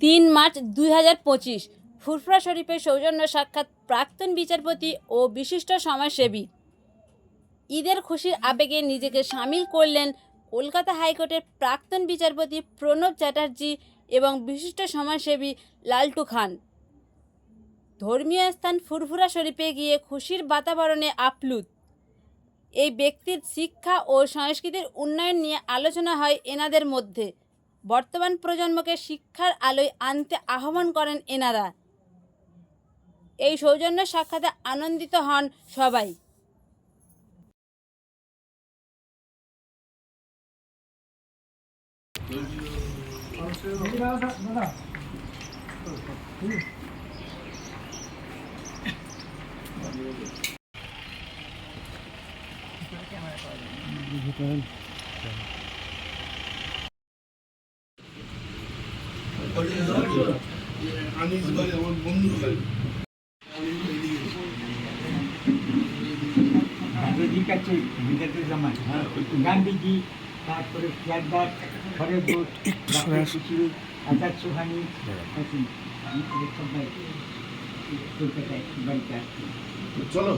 তিন মার্চ দুই হাজার পঁচিশ, ফুরফুরা শরীফের সৌজন্য সাক্ষাৎ প্রাক্তন বিচারপতি ও বিশিষ্ট সমাজসেবী। ঈদের খুশির আবেগে নিজেকে সামিল করলেন কলকাতা হাইকোর্টের প্রাক্তন বিচারপতি প্রণব চ্যাটার্জি এবং বিশিষ্ট সমাজসেবী লালটু খান। ধর্মীয় স্থান ফুরফুরা শরীফে গিয়ে খুশির বাতাবরণে আপ্লুত। এই ব্যক্তির শিক্ষা ও সংস্কৃতির উন্নয়ন নিয়ে আলোচনা হয় এনাদের মধ্যে। বর্তমান প্রজন্মকে শিক্ষার আলোয় আনতে আহ্বান করেন এনারা। এই সৌজন্য সাক্ষাতে আনন্দিত হন সবাই। বন্ধু ভাই বিগতের জামান গান্ধীজি তারপরে সিয়ারদার ঘরের বোট ডাক্তার চলো।